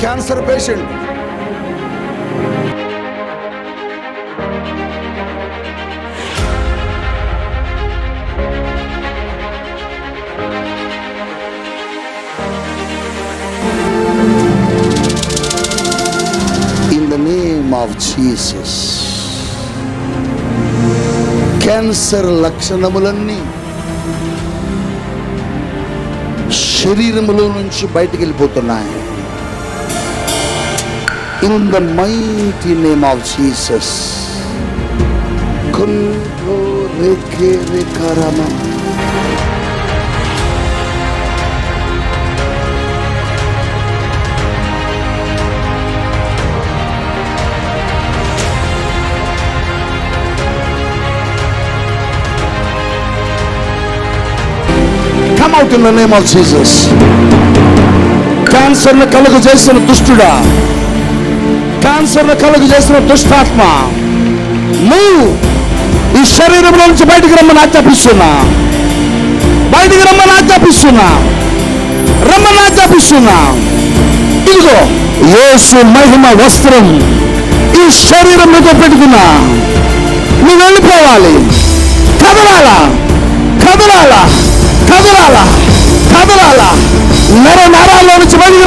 Cancer patient. In the name of Jesus cancer లక్షణములన్నీ శరీరములో నుంచి బయటకు వెళ్ళిపోతున్నాయి. In the mighty name of Jesus. Come out in the name of Jesus. క్యాన్సర్ను కలుగు చేసిన దుష్టుడా క్యాన్సర్ను కలుగు చేసిన దుష్టాత్మ నువ్వు ఈ శరీరంలో నుంచి బయటికి రమ్మని ఆజ్ఞాపిస్తున్నా. బయటికి రమ్మని ఆజ్ఞాపిస్తున్నా. రమ్మని ఆజ్ఞాపిస్తున్నా. ఇదిగో యేసు మహిమ వస్త్రం ఈ శరీరం మీద పెట్టుకున్నా. నువ్వు వెళ్ళిపోవాలి. కదలాలా? కదలాలా? కదలాలా? కదలాలా? నర నరాల్లో నుంచి బయటికి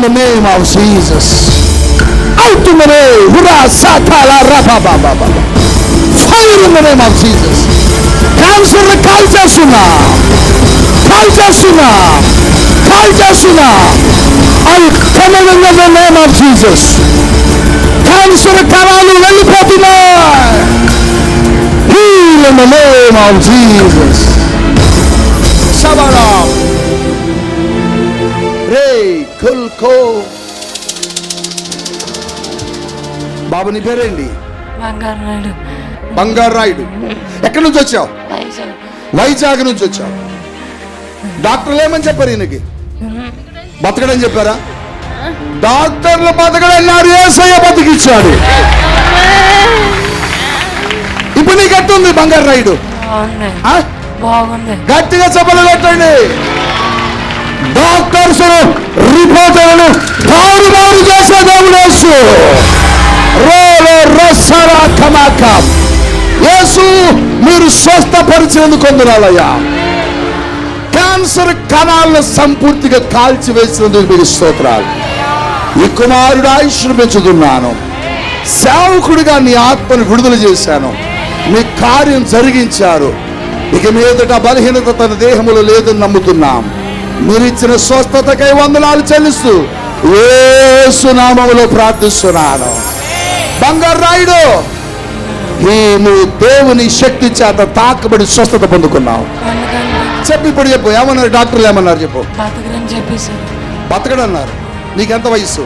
in the name of Jesus. Out in the name. Fire in the name of Jesus. Cancer, cancer sooner. Cancer sooner. Cancer sooner. I come in the name of Jesus. Cancer, cancer, Heal in the name of Jesus. Sabaram. Ray. కుల్కో. బాబు నీ పేరేంటి? బంగారు నాయుడు. బంగారు రాయుడు ఎక్కడి నుంచి వచ్చావు? వైజాగ్. నుంచి వచ్చావు. డాక్టర్లు ఏమని చెప్పారు ఈయనకి? బతకడని చెప్పారా? డాక్టర్లు బతకడన్నారు ఏసయ్య బతికిచ్చాడు. ఇప్పుడు నీకు ఎట్టుంది బంగారు రాయుడు బాగుంది. గట్టిగా చెప్పలు పెట్టండి డాక్టర్స్ రిపోర్టర్లు తారుమారు చేసే దేవుడు రోలో రసరా కమాక యేసు మీరు స్వస్థపరిచినందుకు కొందరాలయ్యా క్యాన్సర్ కణాలను సంపూర్తిగా కాల్చివేసినందుకు మీకు స్తోత్రాలు. ఈ కుమారుడు ఆయుష్ను పెంచుతున్నాను. సేవకుడిగా నీ ఆత్మను విడుదల చేశాను. మీ కార్యం జరిగించారు. ఇక మీదట బలహీనత తన దేహములో లేదని నమ్ముతున్నాం. మీరు ఇచ్చిన స్వస్థతకై వందనాలు చెల్లిస్తూ యేసు నామములో ప్రార్థిస్తున్నాను. బంగారు రాయుడు నువ్వు దేవుని శక్తి చేత తాకబడి స్వస్థత పొందుకున్నావు. అందుకని చెప్పు ఇప్పుడు చెప్పు ఏమన్నారు? డాక్టర్లు ఏమన్నారు చెప్పు? బతకడన్నారు. నీకెంత వయసు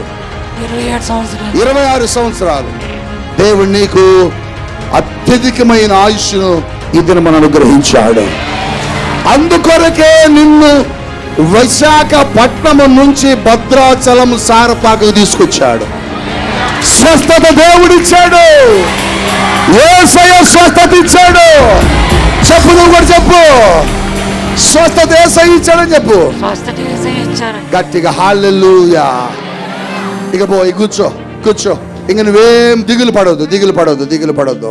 ఇరవై ఆరు సంవత్సరాలు. దేవుడు నీకు అత్యధికమైన ఆయుష్ను ఈ దినమని అనుగ్రహించాడు. అందుకొరకే నిన్ను విశాఖపట్నం నుంచి భద్రాచలం సారపాకు తీసుకొచ్చాడు. స్వస్థత దేవుడిచ్చాడు. ఏసయ స్వస్థత ఇచ్చాడు చెప్పు నువ్వు కూడా చెప్పు. స్వస్థత ఏసై ఇచ్చాడని చెప్పు గట్టిగా హాలెలూయా ఇక పో కూర్చో కూర్చో. ఇంక నువ్వేం దిగులు పడవద్దు దిగులు పడవద్దు దిగులు పడవద్దు.